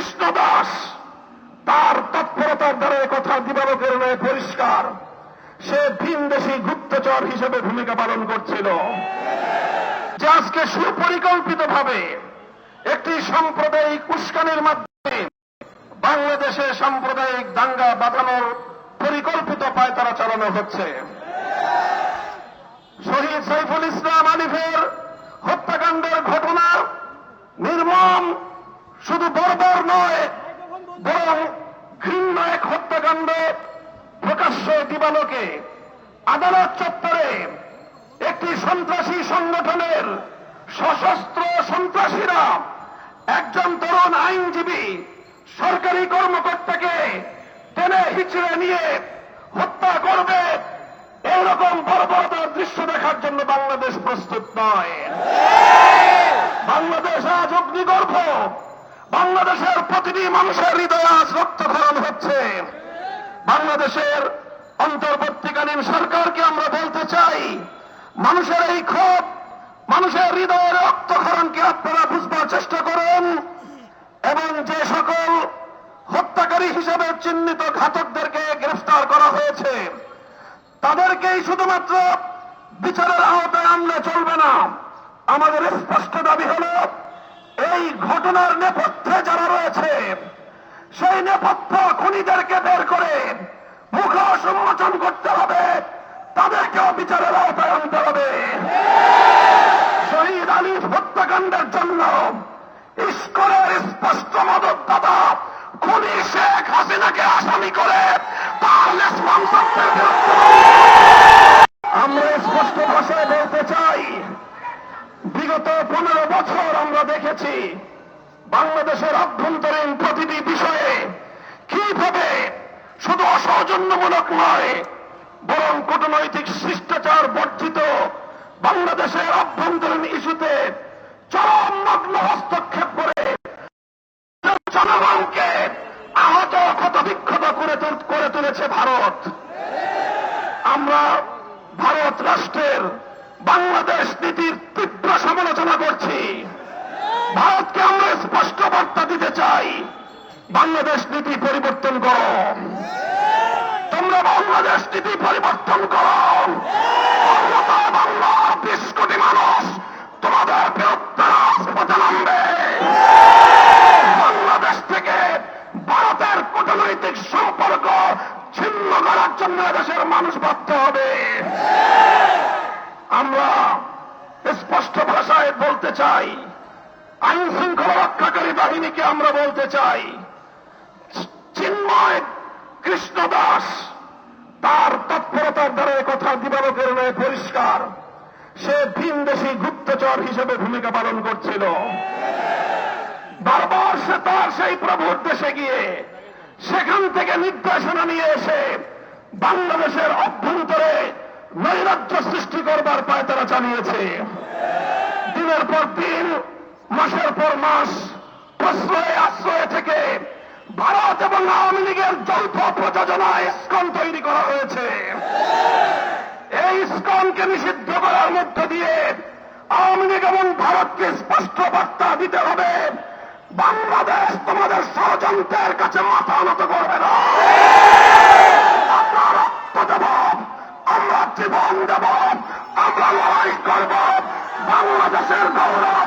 কৃষ্ণ দাস। তার তৎপরতার দ্বারা কথা দিবালোকের নয় পরিষ্কার। সে ভিনদেশী গুপ্তচর হিসেবে ভূমিকা পালন করছিল। যে আজকে সুপরিকল্পিত ভাবে একটি সাম্প্রদায়িক উস্কানির মাধ্যমে বাংলাদেশে সাম্প্রদায়িক দাঙ্গা বাঁধানোর পরিকল্পিত পায়তারা চালানো হচ্ছে। শহীদ সাইফুল ইসলাম আলিফের হত্যাকাণ্ডের ঘটনা নির্মম শুধু বর্বর নয়, বরং ঘৃণ্য এক হত্যাকাণ্ড প্রকাশ্য দিবালোকে আদালত চত্বরে একটি সন্ত্রাসী সংগঠনের সশস্ত্র সন্ত্রাসীরা একজন তরুণ আইনজীবী সরকারি কর্মকর্তাকে টেনে হিচড়ে নিয়ে হত্যা করবে, এরকম বর্বরতার দৃশ্য দেখার জন্য বাংলাদেশ প্রস্তুত নয়। বাংলাদেশ আজ অগ্নিগর্ভ। বাংলাদেশের প্রতিটি মানুষের হৃদয় আজ রক্তক্ষরণ হচ্ছে। বাংলাদেশের অন্তর্বর্তীকালীন সরকারকে আমরা বলতে চাই, মানুষের এই ক্ষোভ, মানুষের হৃদয়ের রক্তক্ষরণকে আপনারা বুঝবার চেষ্টা করুন এবং যে সকল হত্যাকারী হিসেবে চিহ্নিত ঘাতকদেরকে গ্রেফতার করা হয়েছে, তাদেরকেই শুধুমাত্র বিচারের আওতায় আনলে চলবে না। আমাদের স্পষ্ট দাবি হল এই ঘটনার নেপথ্যে যারা রয়েছে, সেই নেপথ্য খুনিদেরকে বের করে মুখ সম্মোচন করতে হবে, তাদেরকেও বিচারের আওতায় আনতে হবে। শহীদ আলিফ হত্যাকাণ্ডের জন্য ইস্করের স্পষ্ট মদতদাতা খুনি শেখ হাসিনাকে আসামি করে তার আমরা স্পষ্ট ভাষায় বলতে চাই বিগত পনেরো বছর আমরা দেখেছি বাংলাদেশের অভ্যন্তরীণ প্রতিটি বিষয়ে কীভাবে শুধু অসৌজন্যমূলক নয়, বরং কূটনৈতিক শিষ্টাচার বর্জিত বাংলাদেশের অভ্যন্তরীণ ইস্যুতে চরম নগ্ন হস্তক্ষেপ করে জনগণকে আহত ক্ষত বিক্ষত করে করে তুলেছে ভারত। আমরা ভারত রাষ্ট্রের বাংলাদেশ নীতির তীব্র সমালোচনা করছি। ভারতকে আমরা স্পষ্ট বার্তা দিতে চাই। বাংলাদেশ নীতি পরিবর্তন করো। তোমরা বাংলাদেশ নীতি পরিবর্তন করো। বাংলার বিশ কোটি মানুষ তোমাদের বিরুদ্ধে নামবে। বাংলাদেশ থেকে ভারতের কূটনৈতিক সম্পর্ক ছিন্ন করার জন্য দেশের মানুষ বাধ্য হবে আমরা স্পষ্ট ভাষায় বলতে চাই। আইন শৃঙ্খলা রক্ষাকারী বাহিনীকে আমরা বলতে চাই। চিন্ময় কৃষ্ণ দাস, তার তৎপরতার দ্বারা কথা দিবালোকের নয় পরিষ্কার। সে ভিনদেশী গুপ্তচর হিসেবে ভূমিকা পালন করছিল। বারবার সে তার সেই প্রভুর দেশে গিয়ে সেখান থেকে নির্দেশনা নিয়ে এসে বাংলাদেশের অভ্যন্তরে নৈরাজ্য সৃষ্টি করবার পায় তারা চালিয়েছে। দিনের পর দিন, মাসের পর মাস, প্রশ্রয়ে, আশ্রয়ে থেকে ভারত এবং আওয়ামী লীগের যৌথ প্রযোজনায় স্কন তৈরি করা হয়েছে। এই স্কনকে নিষিদ্ধ করার মধ্য দিয়ে আওয়ামী লীগ এবং ভারতকে স্পষ্ট বার্তা দিতে হবে, বাংলাদেশ তোমাদের ষড়যন্ত্রের কাছে মাথা নত করবে না। দেব আমরা লড়াই করব বাংলাদেশের গৌরব রক্ষা